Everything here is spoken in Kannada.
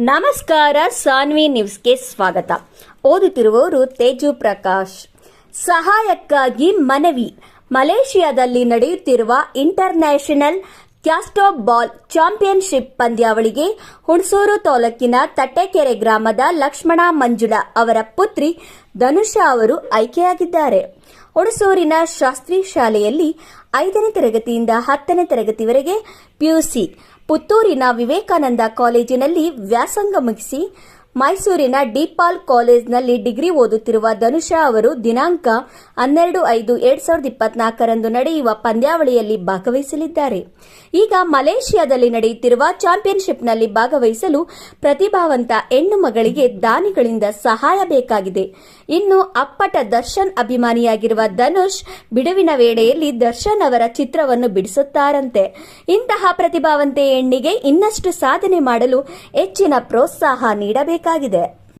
ನಮಸ್ಕಾರ ಸಾನ್ವಿ ನ್ಯೂಸ್ಗೆ ಸ್ವಾಗತ. ಓದುತ್ತಿರುವವರು ತೇಜು ಪ್ರಕಾಶ್. ಸಹಾಯಕ್ಕಾಗಿ ಮನವಿ. ಮಲೇಷಿಯಾದಲ್ಲಿ ನಡೆಯುತ್ತಿರುವ ಇಂಟರ್ನ್ಯಾಷನಲ್ ಕ್ಯಾಸ್ಟೋಪ್ ಬಾಲ್ ಚಾಂಪಿಯನ್ಶಿಪ್ ಪಂದ್ಯಾವಳಿಗೆ ಹುಣಸೂರು ತಾಲೂಕಿನ ತಟ್ಟೆಕೆರೆ ಗ್ರಾಮದ ಲಕ್ಷ್ಮಣ ಮಂಜುಳ ಅವರ ಪುತ್ರಿ ಧನುಷಾ ಅವರು ಆಯ್ಕೆಯಾಗಿದ್ದಾರೆ. ಹುಣಸೂರಿನ ಶಾಸ್ತ್ರಿ ಶಾಲೆಯಲ್ಲಿ ಐದನೇ ತರಗತಿಯಿಂದ ಹತ್ತನೇ ತರಗತಿವರೆಗೆ ಪಿಯುಸಿ ಪುತ್ತೂರಿನ ವಿವೇಕಾನಂದ ಕಾಲೇಜಿನಲ್ಲಿ ವ್ಯಾಸಂಗ ಮುಗಿಸಿ ಮೈಸೂರಿನ ಡಿಪಾಲ್ ಕಾಲೇಜ್ನಲ್ಲಿ ಡಿಗ್ರಿ ಓದುತ್ತಿರುವ ಧನುಷಾ ಅವರು ದಿನಾಂಕ ಹನ್ನೆರಡು ಐದು ಎರಡ್ ಸಾವಿರದ ಇಪ್ಪತ್ನಾಲ್ಕರಂದು ನಡೆಯುವ ಪಂದ್ಯಾವಳಿಯಲ್ಲಿ ಭಾಗವಹಿಸಲಿದ್ದಾರೆ. ಈಗ ಮಲೇಷಿಯಾದಲ್ಲಿ ನಡೆಯುತ್ತಿರುವ ಚಾಂಪಿಯನ್ಶಿಪ್ನಲ್ಲಿ ಭಾಗವಹಿಸಲು ಪ್ರತಿಭಾವಂತ ಹೆಣ್ಣು ಮಗಳಿಗೆ ದಾನಿಗಳಿಂದ ಸಹಾಯ ಬೇಕಾಗಿದೆ. ಇನ್ನು ಅಪ್ಪಟ ದರ್ಶನ್ ಅಭಿಮಾನಿಯಾಗಿರುವ ಧನುಷ್ ಬಿಡುವಿನ ವೇಳೆಯಲ್ಲಿ ದರ್ಶನ್ ಅವರ ಚಿತ್ರವನ್ನು ಬಿಡಿಸುತ್ತಾರಂತೆ. ಇಂತಹ ಪ್ರತಿಭಾವಂತೆ ಹೆಣ್ಣಿಗೆ ಇನ್ನಷ್ಟು ಸಾಧನೆ ಮಾಡಲು ಹೆಚ್ಚಿನ ಪ್ರೋತ್ಸಾಹ 会議で。